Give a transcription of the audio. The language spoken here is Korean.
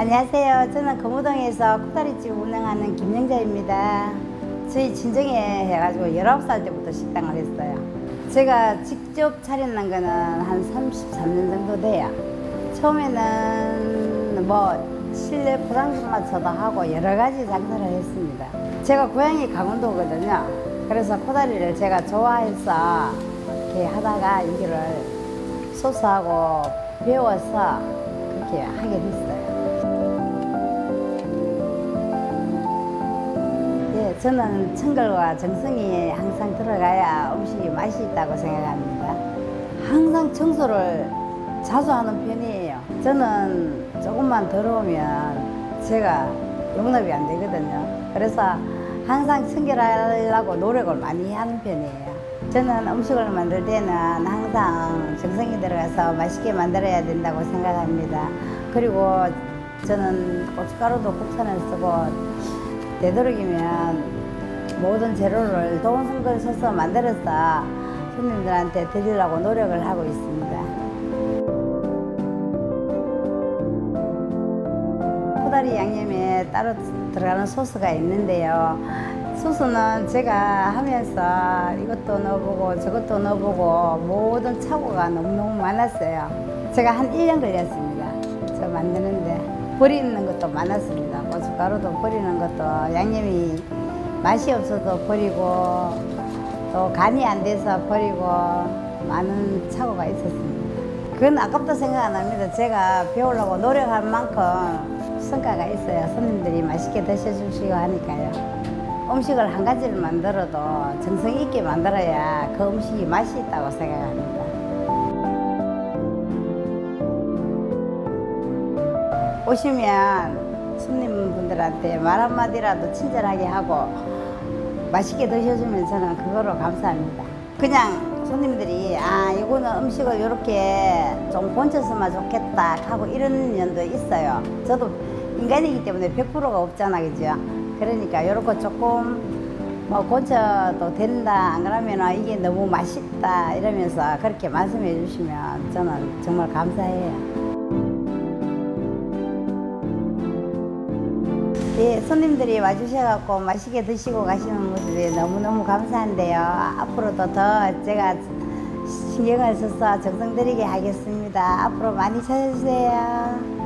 안녕하세요. 저는 거무동에서 코다리집 운영하는 김영자입니다. 저희 친정에 해가지고 19살 때부터 식당을 했어요. 제가 직접 차리는 거는 한 33년 정도 돼요. 처음에는 뭐 실내 포장마차도 하고 여러 가지 장사를 했습니다. 제가 고향이 강원도거든요. 그래서 코다리를 제가 좋아해서 이렇게 하다가 여기를 소스하고 배워서 그렇게 하게 됐어요. 저는 청결과 정성이 항상 들어가야 음식이 맛이 있다고 생각합니다. 항상 청소를 자주 하는 편이에요. 저는 조금만 더러우면 제가 용납이 안 되거든요. 그래서 항상 청결하려고 노력을 많이 하는 편이에요. 저는 음식을 만들 때는 항상 정성이 들어가서 맛있게 만들어야 된다고 생각합니다. 그리고 저는 고춧가루도 국산을 쓰고 되도록이면 모든 재료를 좋은 걸 써서 만들어서 손님들한테 드리려고 노력을 하고 있습니다. 코다리 양념에 따로 들어가는 소스가 있는데요. 소스는 제가 하면서 이것도 넣어보고 저것도 넣어보고 모든 착오가 너무너무 많았어요. 제가 한 1년 걸렸습니다. 저 만드는데 버리는 것도 많았습니다. 고춧가루도 버리는 것도 양념이 맛이 없어서 버리고 또 간이 안 돼서 버리고 많은 착오가 있었습니다. 그건 아깝다 생각 안 합니다. 제가 배우려고 노력한 만큼 성과가 있어야 손님들이 맛있게 드셔주시고 하니까요. 음식을 한 가지를 만들어도 정성 있게 만들어야 그 음식이 맛이 있다고 생각합니다. 오시면 손님분들한테 말 한마디라도 친절하게 하고 맛있게 드셔주면 저는 그거로 감사합니다. 그냥 손님들이 아 이거는 음식을 이렇게 좀 건져서만 좋겠다 하고 이런 면도 있어요. 저도 인간이기 때문에 100%가 없잖아 그죠? 그러니까 이렇게 조금 뭐 건져도 된다 안 그러면 이게 너무 맛있다 이러면서 그렇게 말씀해 주시면 저는 정말 감사해요. 예, 손님들이 와주셔갖고 맛있게 드시고 가시는 모습이 너무너무 감사한데요. 앞으로도 더 제가 신경을 써서 정성 들이게 하겠습니다. 앞으로 많이 찾아주세요.